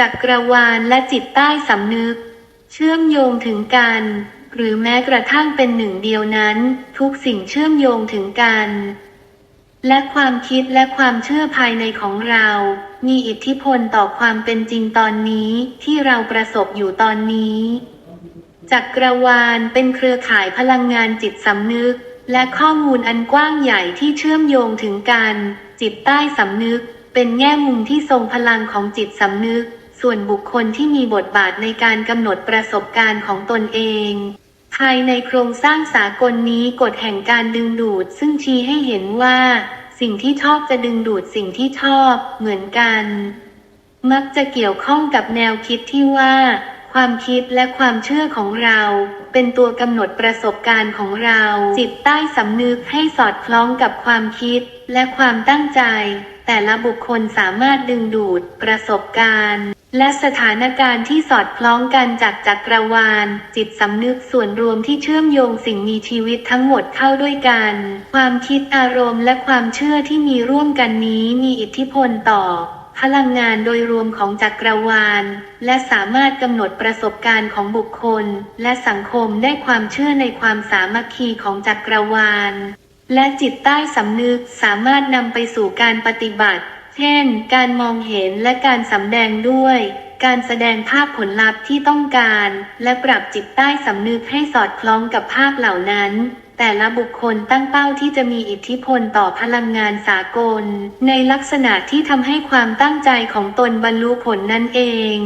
จักรวาลและจิตใต้สำนึก เชื่อมโยงถึงกัน หรือแม้กระทั่งเป็นหนึ่งเดียวนั้น ทุกสิ่งเชื่อมโยงถึงกัน และความคิดและความเชื่อภายในของเรา มีอิทธิพลต่อความเป็นจริงตอนนี้ที่เราประสบอยู่ตอนนี้จักรวาลเป็นเครือข่ายพลังงานจิตสำนึก และข้อมูลอันกว้างใหญ่ที่เชื่อมโยงถึงกัน จิตใต้สำนึก เป็นแง่มุมที่ทรงพลังของจิตสำนึก ส่วนบุคคลที่มีบทบาทในการกำหนดประสบการณ์ของตนเองภายในโครงสร้างสากลนี้กฎแห่งการดึงดูด ซึ่งชี้ให้เห็นว่า สิ่งที่ชอบจะดึงดูดสิ่งที่ชอบเหมือนกัน มักจะเกี่ยวข้องกับแนวคิดที่ว่า ความคิดและความเชื่อของเรา เป็นตัวกำหนดประสบการณ์ของเรา จิตใต้สำนึกให้สอดคล้องกับความคิดและความตั้งใจ แต่ละบุคคลสามารถดึงดูดประสบการณ์ และสถานการณ์ที่สอดคล้องกันจากจักรวาล จิตสำนึกส่วนรวมที่เชื่อมโยงสิ่งมีชีวิตทั้งหมดเข้าด้วยกัน ความคิดอารมณ์และความเชื่อที่มีร่วมกันนี้มีอิทธิพลต่อพลังงานโดยรวมของจักรวาล และสามารถกำหนดประสบการณ์ของบุคคล และสังคมได้ความเชื่อในความสามัคคีของจักรวาล และจิตใต้สำนึกสามารถนำไปสู่การปฏิบัติ เช่น การมองเห็นและการสำแดงด้วย การแสดงภาพผลลัพธ์ที่ต้องการ และปรับจิตใต้สำนึกให้สอดคล้องกับภาพเหล่านั้น แต่ละบุคคลตั้งเป้าที่จะมีอิทธิพลต่อพลังงานสากล ในลักษณะที่ทำให้ความตั้งใจของตนบรรลุผลนั่นเอง